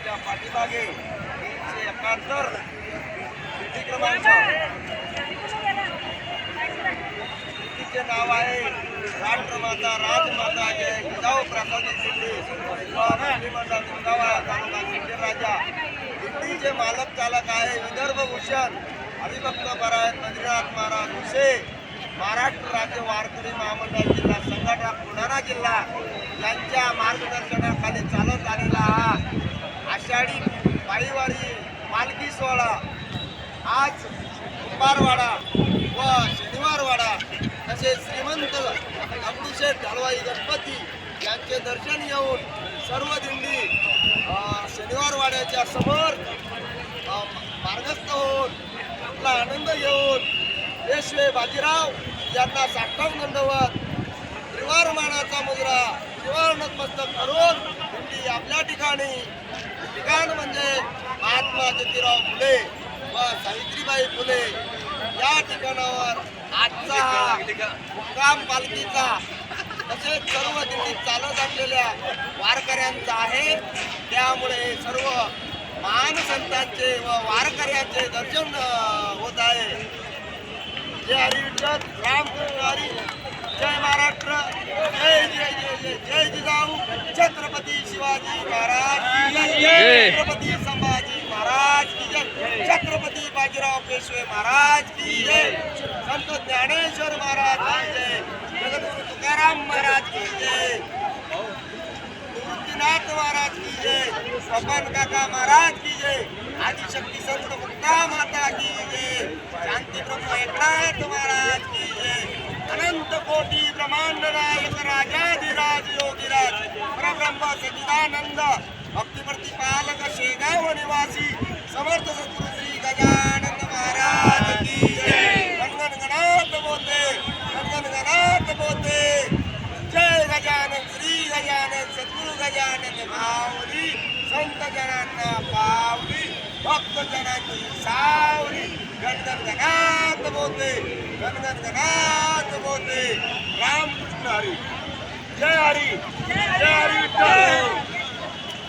माझ्या पाठीमागे तीनशे एकाहत्तर पेटी क्रमांक. पेटीचे नाव आहे राष्ट्रमाता राजमाता जय जिजाऊ प्रसादी शिंदे. व मंत्रिमंडळ तालुका सिंदे राजा. दिल्लीचे मालक चालक आहे विदर्भ भूषण हरिभक्त बराय मंदिरात महाराज हुसे महाराष्ट्र राज्य वारकरी महामंडळ जिल्हा संघटना बुलढाणा जिल्हा यांच्या मार्गदर्शनाखाली चालत आलेला हा आषाढी पायीवारी पालखी सोहळा. आज कुंभारवाडा व शनिवारवाडा तसेच श्रीमंत अभिषेक हलवाई गणपती यांचे दर्शन घेऊन सर्व दिंडी शनिवारवाड्याच्या समोर मार्गस्थ होऊन आपला आनंद घेऊन पेशवे बाजीराव यांना साठाव दंडवत त्रिवार मानाचा मुजरा त्रिवार नतमस्तक करून आपल्या ठिकाणी. ठिकाण म्हणजे महात्मा ज्योतिराव फुले व सावित्रीबाई फुले. या ठिकाणावर आजचा हा मुक्काम पालखीचा तसेच सर्व दिंडी चालत असलेल्या वारकऱ्यांचा आहे. त्यामुळे सर्व महान संतांचे व वारकऱ्यांचे दर्शन होत आहे. जे हरिविठ्ठल राम रामकृष्ण हरी जय महाराष्ट्र जय जय जय जय जय जिजाऊ छत्रपती शिवाजी महाराज की जय जय. छत्रपती संभाजी महाराज की जय. छत्रपती बाजीराव पेशवे महाराज की जय. संत ज्ञानेश्वर महाराज की जय. जगद्गुरु तुकाराम महाराज की जय. निवृत्तीनाथ महाराज की जय. सपन काका महाराज की जय. आदिशक्ती संत मुक्ता माता की जय. शांती ब्रह्म एकनाथ महाराज की जय. अनंत कोटी ब्रह्मांड नायक राजा वासी समर्थ सद्गुरु श्री गजानंद महाराज की जय. गणगण गणात बोलते गणगण गणात बोलते. जय गजानन श्री गजानन सद्गुरु गजानन माऊली संत जनांना पावली भक्त जनांची सावली. गणगण गणात बोलते गणगण गणात बोलते. रामकृष्ण हरी. जय हरी. जय हरी.